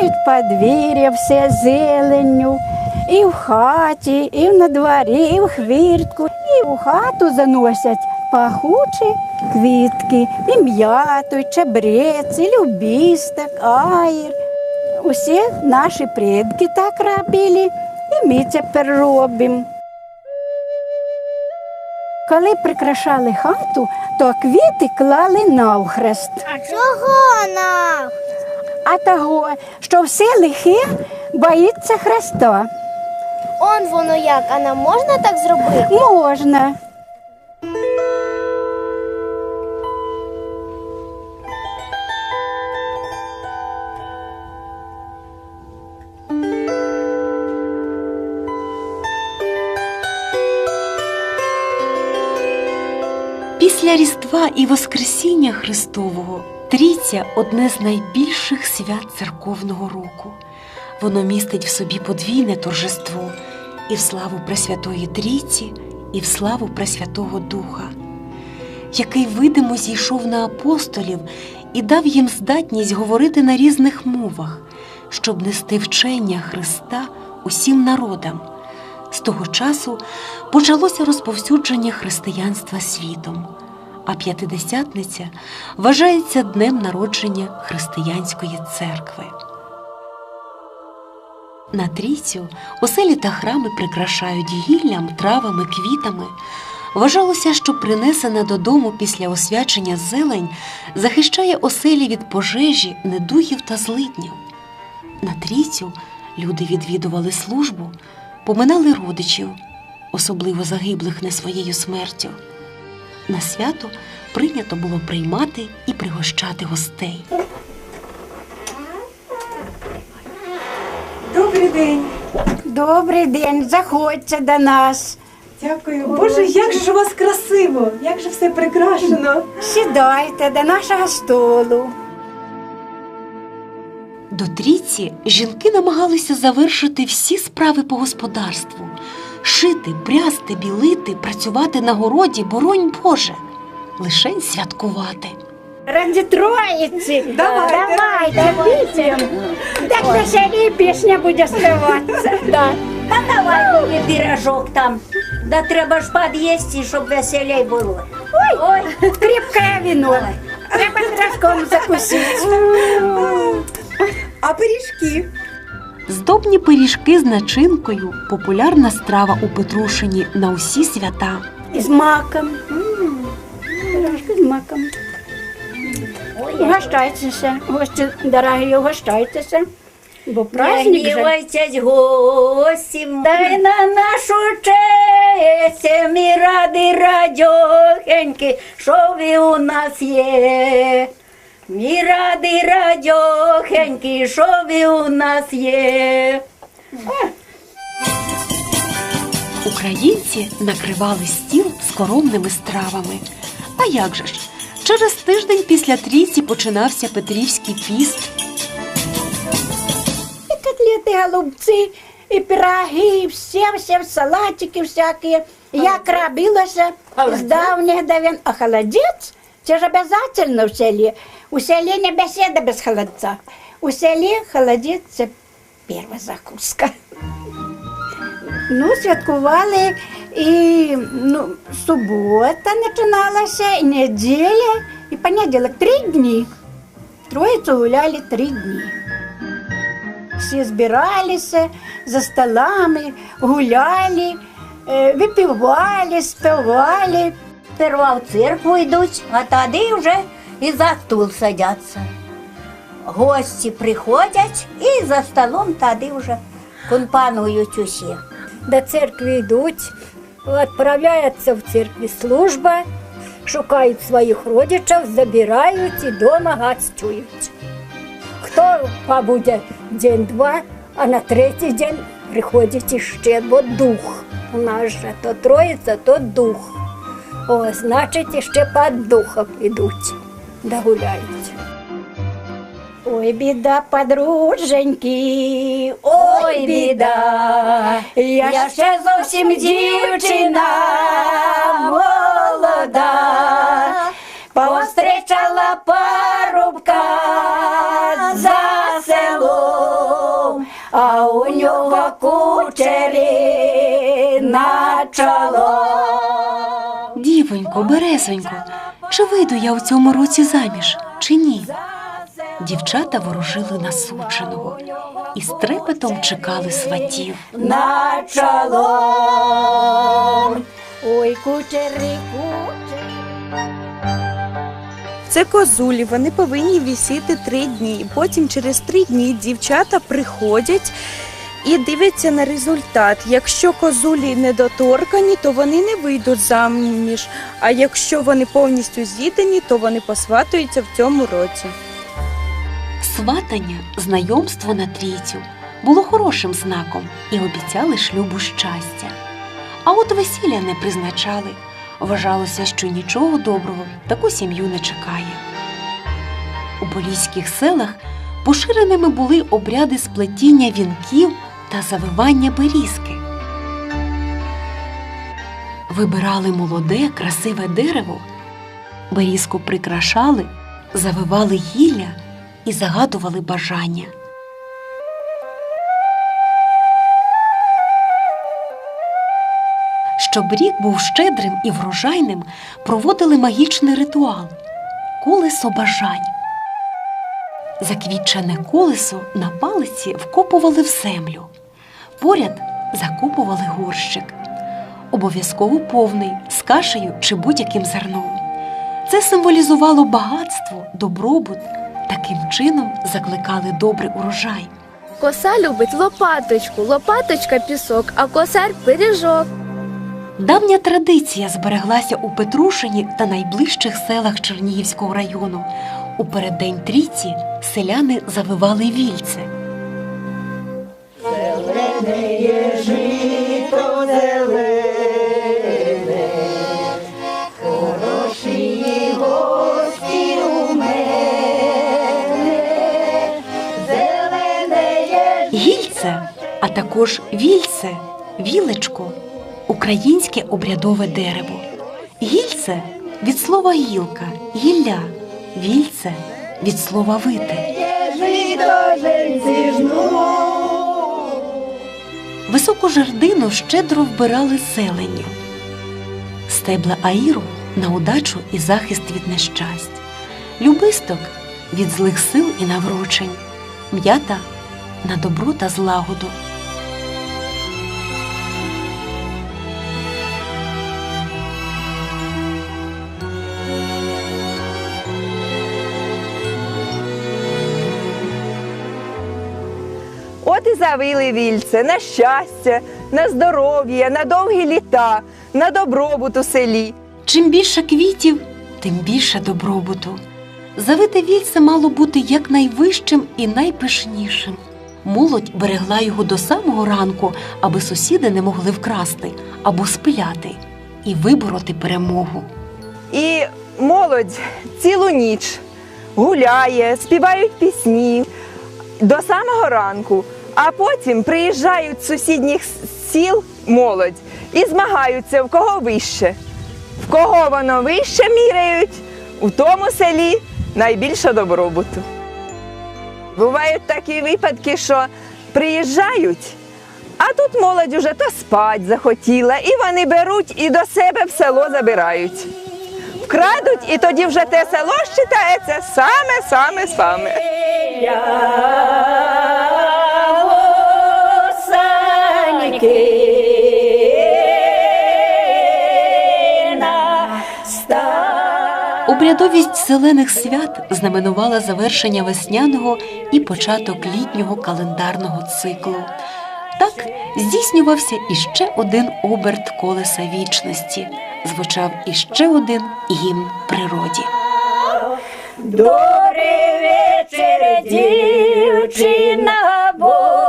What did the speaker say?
Засипають подвір'я все зеленню. І в хаті, і на дворі, і в хвіртку, і в хату заносять пахучі квітки, і м'яту, і чебрець, і любісток, аїр. Усі наші предки так робили, і ми тепер робимо. Коли прикрашали хату, то квіти клали навхрест. Чого на? А того, що все лихе боїться хреста. Он воно як, а нам можна так зробити? Можна. Після Різдва і Воскресіння Христового Трійця одне з найбільших свят церковного року. Воно містить в собі подвійне торжество і в славу Пресвятої Трійці, і в славу Пресвятого Духа, який видимо зійшов на апостолів і дав їм здатність говорити на різних мовах, щоб нести вчення Христа усім народам. З того часу почалося розповсюдження християнства світом, а п'ятидесятниця вважається днем народження християнської церкви. На трійцю оселі та храми прикрашають гіллям, травами, квітами. Вважалося, що принесена додому після освячення зелень захищає оселі від пожежі, недугів та злиднів. На трійцю люди відвідували службу, поминали родичів, особливо загиблих не своєю смертю. На свято прийнято було приймати і пригощати гостей. Добрий день. Добрий день, заходьте до нас. Дякую. Боже, як же ж у вас красиво, як же все прикрашено. Сідайте до нашого столу. До трійці жінки намагалися завершити всі справи по господарству шити, прясти, білити, працювати на городі, боронь Боже, лишень святкувати. Раді троїці. Давайте. Давайте, вип'ємо. Так на селі пісня буде співатися. Да. Та давай мені пірожок там. Да треба ж під'їсти, щоб веселей було. Ой, ой, крепке вино. Треба пирожком закусити. А пиріжки? Здобні пиріжки з начинкою популярна страва у Петрушині на усі свята. І з маком. М, Пирожки з маком. Угощайтеся, гості дорогі, угощайтеся. Бо праздник же. Гнівайтесь гості, дай на нашу честь, ми ради радьохеньки, що ви у нас є. Ми ради радьохеньки, що ви у нас є. Українці накривали стіл скоромними стравами. А як же ж? Через тиждень після трійці починався Петрівський піст. І котлети, голубці, і пироги, і все, все, салатики всякі. Як робилося з давніх давен. А холодець, це ж обов'язково в селі. У селі не бесіда без холодця. У селі холодець це перша закуска. Ну, святкували і ну, субота починалася, і неділя, і понеділок три дні. Троїцю гуляли три дні. Всі збиралися за столами, гуляли, е, випивали, співали. Сперва в церкву йдуть, а тоді вже і за стул садяться. Гості приходять і за столом тоді вже компанують усі. до церкви йдуть, відправляються в церкві служба, шукають своїх родичів, забирають і вдома гостюють. Хто побуде день-два, а на третій день приходить іще, бо дух. У нас же то троїця, то дух. О, значить, ще під духом ідуть, да гуляють. Ой, біда, подруженьки, ой, біда, я ще зовсім дівчина молода, повстречала парубка за селом, а у нього кучері на чоло. Дівонько, березонько, чи вийду я у цьому році заміж, чи ні? Дівчата ворожили на сученого і з чекали сватів. на чоло. Ой, кучері. Це козулі, вони повинні вісіти три дні. Потім через три дні дівчата приходять і дивляться на результат. Якщо козулі недоторкані, то вони не вийдуть заміж. А якщо вони повністю з'їдені, то вони посватуються в цьому році. Сватання, знайомство на трійцю було хорошим знаком і обіцяли шлюбу щастя. А от весілля не призначали. Вважалося, що нічого доброго таку сім'ю не чекає. У поліських селах поширеними були обряди сплетіння вінків та завивання берізки. Вибирали молоде, красиве дерево, берізку прикрашали, завивали гілля і загадували бажання. Щоб рік був щедрим і врожайним, проводили магічний ритуал колесо бажань. Заквітчене колесо на палиці вкопували в землю. Поряд закопували горщик. Обов'язково повний з кашею чи будь-яким зерном. Це символізувало багатство, добробут. Таким чином закликали добрий урожай. Коса любить лопаточку, лопаточка пісок, а косар пиріжок. Давня традиція збереглася у Петрушині та найближчих селах Чернігівського району. У переддень трійці селяни завивали вільце. Гільце, а також вільце, вілечко українське обрядове дерево. Гільце від слова гілка, гілля, вільце від слова вити. Високу жердину щедро вбирали зеленню. Стебла аїру на удачу і захист від нещасть, любисток від злих сил і наврочень, м'ята на добро та злагоду. І завили вільце на щастя, на здоров'я, на довгі літа, на добробут у селі. Чим більше квітів, тим більше добробуту. Завите вільце мало бути якнайвищим і найпишнішим. Молодь берегла його до самого ранку, аби сусіди не могли вкрасти або спиляти і вибороти перемогу. І молодь цілу ніч гуляє, співають пісні до самого ранку, а потім приїжджають з сусідніх сіл молодь і змагаються, в кого вище. В кого воно вище міряють, у тому селі найбільше добробуту. Бувають такі випадки, що приїжджають, а тут молодь уже то спать захотіла, і вони беруть і до себе в село забирають вкрадуть, і тоді вже те село вважається саме, Обрядовість зелених свят знаменувала завершення весняного і початок літнього календарного циклу. Так здійснювався іще один оберт колеса вічності, звучав іще один гімн природі. Добрий вечір, дівчина, бо